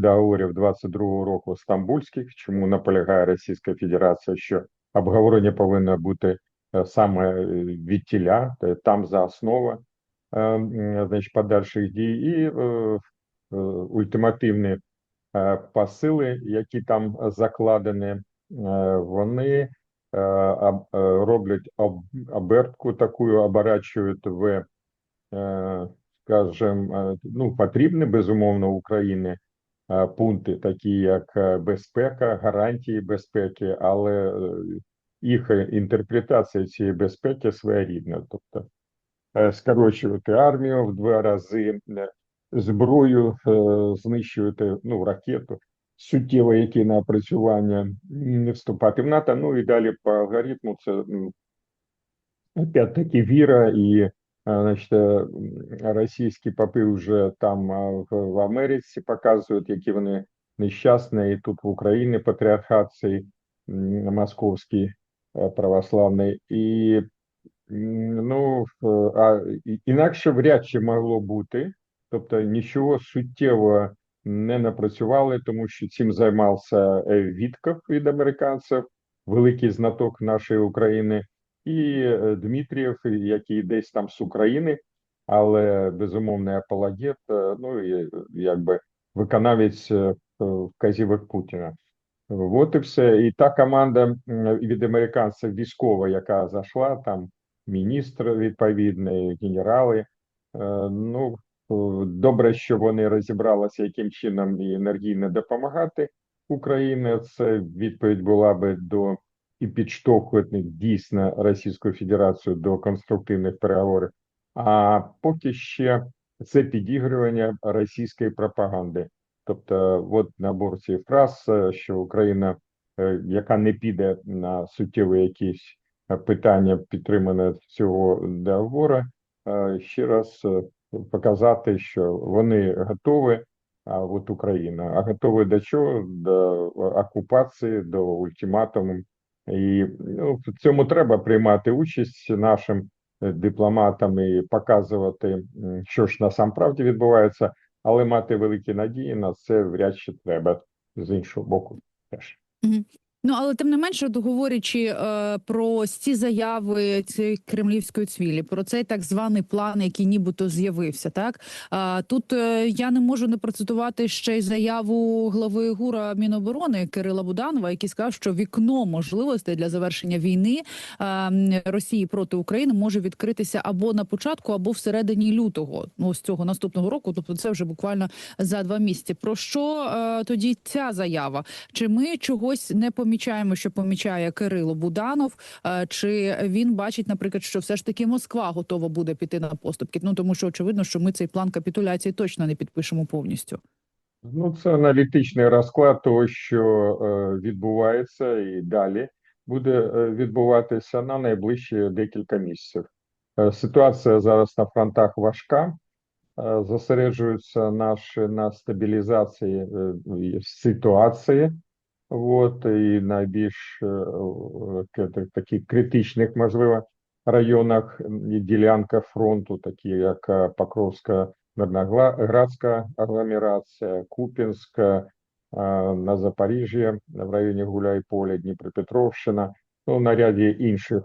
договорів 22-го року стамбульських, чому наполягає Російська Федерація, що обговорення повинно бути е, саме е, від тіля, е, там за основа значить, подальших дій, і ультимативні посили, які там закладені, вони об- роблять обертку таку, оборачують в, скажем, е, ну, потрібні, безумовно, Україні е, пункти, такі як е, безпека, гарантії безпеки, але е, їх інтерпретація цієї безпеки своєрідна. Тобто е, скорочувати армію в два рази, е, зброю е, знищувати, ну, ракету, суттєво які напрацювання, не вступати в НАТО, ну і далі по алгоритму це опять-таки віра і е, значить, е, російські попи вже там в, Америці показують, які вони нещасні, і тут в Україні патріархат цей московський е, православний. І ну, а інакше вряд чи могло бути, тобто нічого суттєво не напрацювали, тому що цим займався е, Вітков від американців, великий знаток нашої України, і е, Дмитрієв, який десь там з України, але безумовний апологет, е, ну і якби виконавець е, вказівок Путіна. От і все. І та команда від американців військова, яка зайшла, там міністр відповідний, генерали. Ну, добре, що вони розібралися, яким чином і енергійно допомагати Україні. Це відповідь була би до і підштовхувати дійсно Російську Федерацію до конструктивних переговорів. А поки ще це підігрування російської пропаганди. Тобто, от набор цих фраз, е, що Україна, е, яка не піде на суттєві якісь е, питання підтримане цього договору, ще раз показати, що вони готові, а от Україна, а готові до чого? До окупації, до ультиматуму. І ну, в цьому треба приймати участь нашим е, дипломатам і показувати, що ж насамправді відбувається але мати великі надії на це вряд чи треба з іншого боку теж. Ну але тим не менше, от говорячи е, про ці заяви цієї кремлівської цвілі, про цей так званий план, який нібито з'явився, так а тут е, я не можу не процитувати ще й заяву глави ГУРа Міноборони Кирила Буданова, який сказав, що вікно можливостей для завершення війни е, Росії проти України може відкритися або на початку, або всередині лютого, ну з цього наступного року. Тобто, це вже буквально за два місяці. Про що е, тоді ця заява? Чи ми чогось не помічаємо, що помічає Кирило Буданов? Е, Чи він бачить, наприклад, що все ж таки Москва готова буде піти на поступки? Ну тому що очевидно, що ми цей план капітуляції точно не підпишемо повністю. Ну, це аналітичний розклад того, що е, відбувається, і далі буде е, відбуватися на найближчі декілька місяців. Ситуація зараз на фронтах важка. Зосереджуються наші на стабілізації ситуації. От і найбільш е, таких критичних, можливо, районах і ділянках фронту, такі як е, Покровська Мирноградська агломерація, Купінська, е, на Запоріжжі, в районі Гуляйполя, Дніпропетровщина, ну, на ряді інших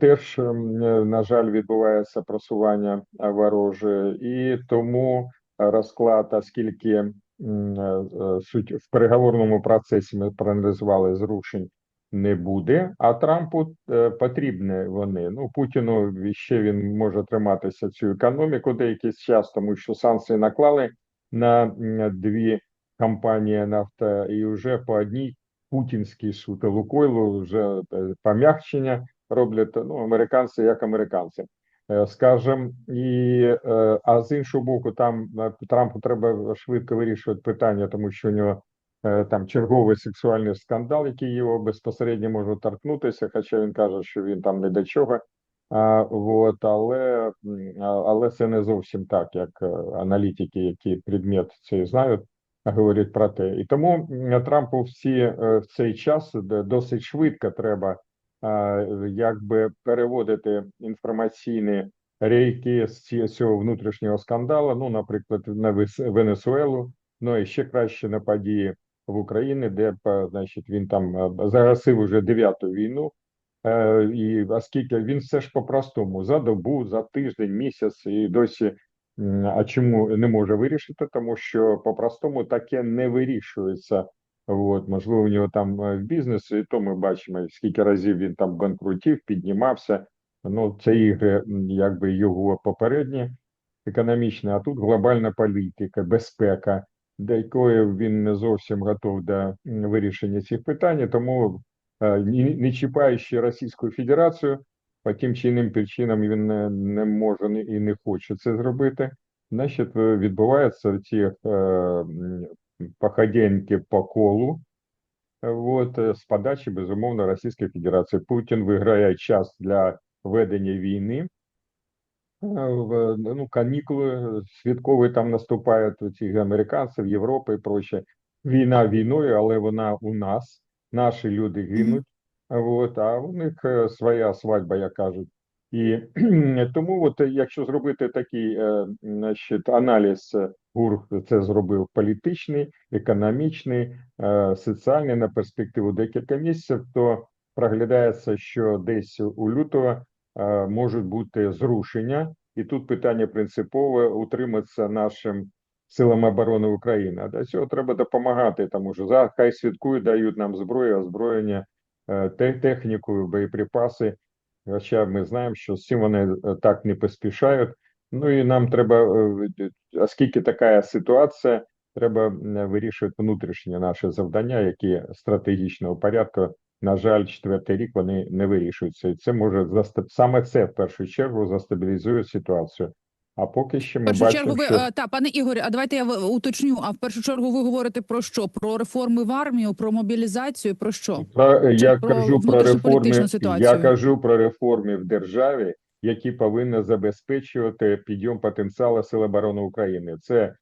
Теж, на жаль, відбувається просування вороже, і тому розклад, оскільки суть в переговорному процесі ми проаналізували зрушень не буде, а Трампу е, потрібні вони. Ну Путіну ще він може триматися цю економіку деякий час, тому що санкції наклали на дві компанії нафта, і вже по одній путінський суд Лукойлу вже е, пом'якчення роблять ну, американці як американці. Е, Скажем, і е, а з іншого боку, там е, Трампу треба швидко вирішувати питання, тому що у нього там черговий сексуальний скандал, який його безпосередньо може торкнутися, хоча він каже, що він там не до чого. А, вот, але, але це не зовсім так, як аналітики, які предмет цей знають, говорять про те. І тому Трампу всі в цей час досить швидко треба якби переводити інформаційні рейки з цього внутрішнього скандалу, ну, наприклад, на Венесуелу, Ну і ще краще на події в Україні, де значить він там загасив уже дев'яту війну. Е, І оскільки він все ж по-простому за добу, за тиждень, місяць і досі. А чому не може вирішити? Тому що по-простому таке не вирішується. От, можливо, у нього там е, бізнес, і то ми бачимо, скільки разів він там банкрутів, піднімався. Ну, це ігри, якби його попередні економічні, а тут глобальна політика, безпека, до якої він не зовсім готов до вирішення цих питань, тому е, не, чіпаючи Російську Федерацію, по тим чи іншим причинам він не, може і не хоче це зробити. Значить, е, відбуваються ці походеньки по колу. От, з подачі, безумовно, Російської Федерації. Путін виграє час для ведення війни. Е, Ну, канікули святкові там наступають у цих американців, Європи і проче. Війна війною, але вона у нас. Наші люди гинуть, от, а у них своя свадьба, як кажуть. І тому, от, е, якщо зробити такий е, значить, аналіз, е, ГУР це зробив політичний, економічний, соціальний на перспективу декілька місяців, то проглядається, що десь у лютого можуть бути зрушення, і тут питання принципове утриматися нашим силам оборони України. А для цього треба допомагати, тому що за хай святкують, дають нам зброю, озброєння, те- техніку, боєприпаси. Хоча ми знаємо, що з цим вони е, так не поспішають. Ну і нам треба, е, е, оскільки така ситуація, треба вирішувати внутрішні наші завдання, які стратегічного порядку на жаль, четвертий рік вони не вирішуються, і це може саме це в першу чергу застабілізує ситуацію. А поки що ми першу бачимо, чергу ви що е, та пане Ігорі, а давайте я в- уточню. А в першу чергу ви говорите про що? Про реформи в армію, про мобілізацію, про що? про, я про кажу про реформи. ситуацію? Я кажу про реформи в державі, які повинні забезпечувати підйом потенціалу Сил оборони України. Це е,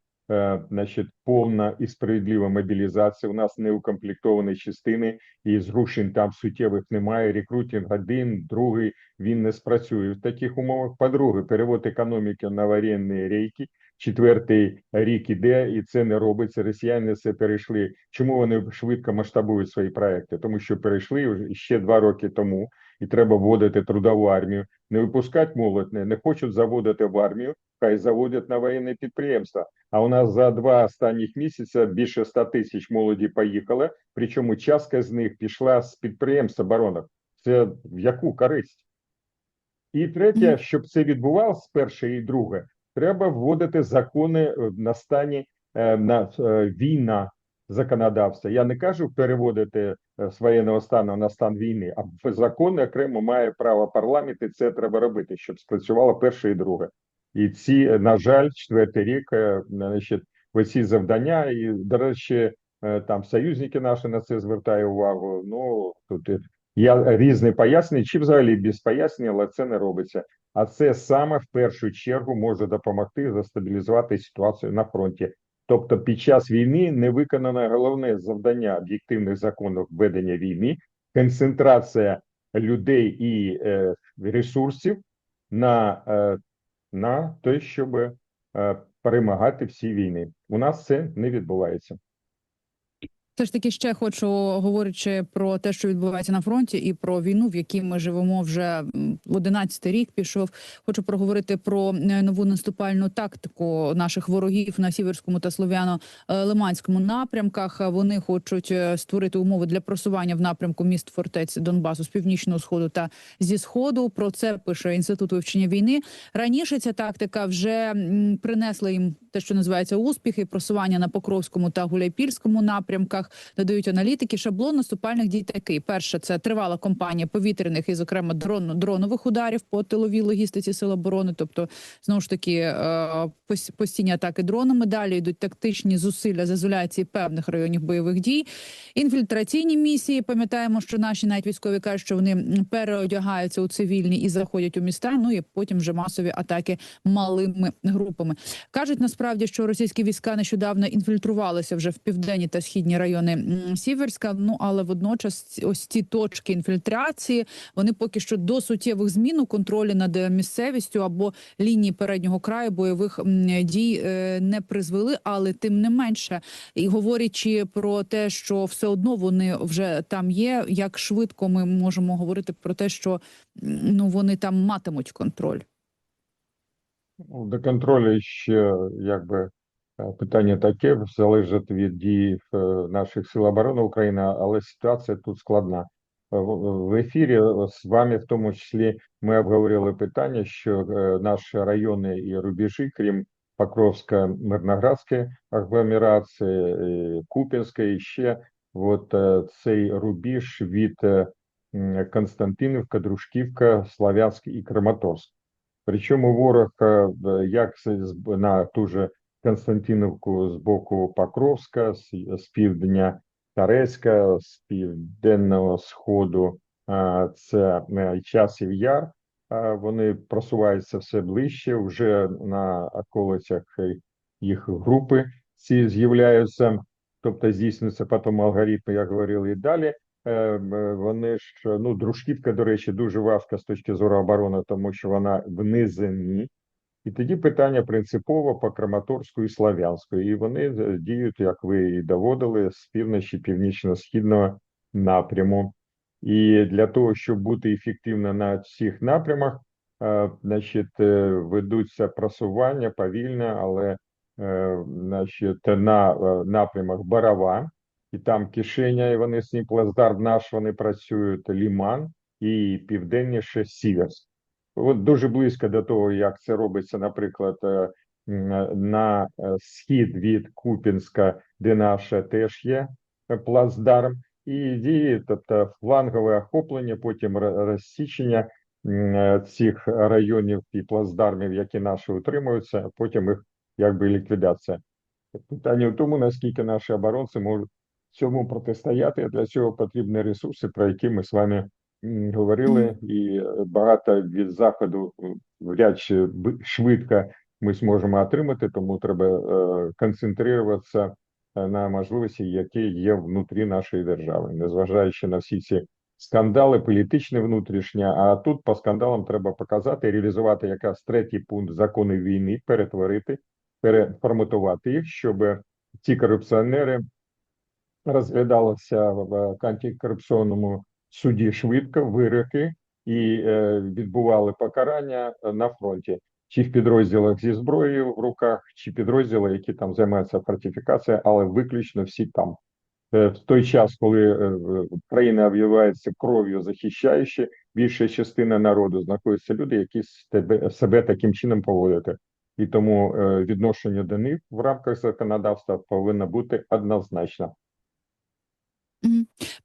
значить повна і справедлива мобілізація. У нас не укомплектовані частини, і зрушень там суттєвих немає. Рекрутинг один, другий він не спрацює в таких умовах. По-друге, перевод економіки на воєнні рейки. Четвертий рік іде, і це не робиться. Росіяни це перейшли. Чому вони швидко масштабують свої проекти? Тому що перейшли ще два роки тому, і треба вводити трудову армію. Не випускати молодь, не, не хочуть заводити в армію, хай заводять на воєнне підприємства. А у нас за два останніх місяці більше 100 тисяч молоді поїхали. Причому частка з них пішла з підприємств оборонок. Це в яку користь? І третє, щоб це відбувалося, перше і друге, треба вводити закони е, на стані е, на е, війна законодавства. Я не кажу переводити е, з воєнного стану на стан війни, а в закони окремо має право парламент, і це треба робити, щоб спрацювало перше і друге. І ці, е, на жаль, четвертий рік, е, значить, оці завдання, і, до речі, е, там союзники наші на це звертають увагу. Ну тут е, я різні пояснення, чи взагалі без пояснення, але це не робиться. А це саме в першу чергу може допомогти застабілізувати ситуацію на фронті. Тобто, під час війни не виконано головне завдання об'єктивних законів ведення війни, концентрація людей і е, ресурсів на, е, на те, щоб е, перемагати всі війни. У нас це не відбувається. Все ж таки ще хочу, говорячи про те, що відбувається на фронті, і про війну, в якій ми живемо вже м, в 11 рік. Пішов. Хочу проговорити про е, нову наступальну тактику наших ворогів на сіверському та слов'яно-лиманському напрямках. Вони хочуть е, створити умови для просування в напрямку міст фортець Донбасу з північного сходу та зі сходу. Про це пише інститут вивчення війни. Раніше ця тактика вже принесла їм те, що називається успіхи, просування на Покровському та Гуляйпільському напрямках. Додають аналітики. Шаблон наступальних дій такий: перше це тривала кампанія повітряних і, зокрема, дрон, дронових ударів по тиловій логістиці сил оборони. Тобто, знову ж таки, е, постійні атаки дронами. Далі йдуть тактичні зусилля з ізоляції певних районів бойових дій. Інфільтраційні місії. Пам'ятаємо, що наші навіть військові кажуть, що вони переодягаються у цивільні і заходять у міста. Ну і потім вже масові атаки малими групами. кажуть насправді. Насправді, що російські війська нещодавно інфільтрувалися вже в південні та східні райони Сіверська. Ну але водночас ось ці точки інфільтрації вони поки що до суттєвих змін у контролі над місцевістю або лінії переднього краю бойових дій е, не призвели. Але тим не менше, і говорячи про те, що все одно вони вже там є, як швидко ми можемо говорити про те, що ну вони там матимуть контроль. Ну, До контролю ще якби е, питання таке залежить від дій е, наших сил оборони України, але ситуація тут складна. Е, В ефірі з вами, в тому числі, ми обговорили питання, що наші райони і рубежі, крім Покровська, Мирноградської агломерації, Куп'янської, і ще от цей рубіж від Константинівка, Дружківка, Славянськ і Краматорськ. Причому ворог е, як на ту же Константинівку з боку Покровська, з, півдня Тарецька, з південного сходу е, це е, Часів Яр. Вони просуваються все ближче. Вже на околицях їх групи ці з'являються, тобто здійснюється потім алгоритм, як говорили і далі. Е, м, Вони ж ну дружківка, до речі, дуже важка з точки зору оборони, тому що вона в низині. І тоді питання принципово по Краматорську і Слав'янську. І вони е, діють, як ви і доводили, з півночі північно-східного напряму. І для того, щоб бути ефективно на всіх напрямах, е, значить, е, ведуться просування повільно, але е, значить, на е, напрямах Барава, і там кишеня, і вони з плацдарм наш, вони працюють Ліман і південніше Сіверськ. От дуже близько до того, як це робиться, наприклад, е, на е, схід від Купінська, де наша теж є е, плацдарм, і діє, тобто флангове охоплення, потім розсічення е, цих районів і плацдармів, які наші утримуються, потім їх якби ліквідація. Питання в тому, наскільки наші оборонці можуть цьому протистояти. а Для цього потрібні ресурси, про які ми з вами говорили, і е, багато від заходу вряд чи швидко ми зможемо отримати, тому треба е, концентруватися е, на можливості, які є внутрі нашої держави, незважаючи на всі ці скандали, політичні внутрішні. А тут по скандалам треба показати, реалізувати якраз третій пункт закону війни, перетворити, переформатувати їх, щоб ці корупціонери розглядалися в антикорупційному суді швидко, вироки і е, відбували покарання на фронті, чи в підрозділах зі зброєю в руках, чи підрозділи, які там займаються фортифікацією, але виключно всі там. Е, В той час, коли е, країна об'являється кров'ю захищаючи, більша частина народу знаходяться люди, які себе, себе таким чином поводять. І тому відношення до них в рамках законодавства повинно бути однозначно.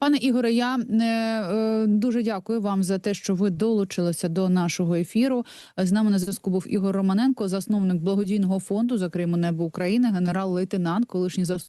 Пане Ігоре, я е, е, дуже дякую вам за те, що ви долучилися до нашого ефіру. З нами на зв'язку був Ігор Романенко, засновник благодійного фонду за Криму Небо України, генерал-лейтенант, колишній заступник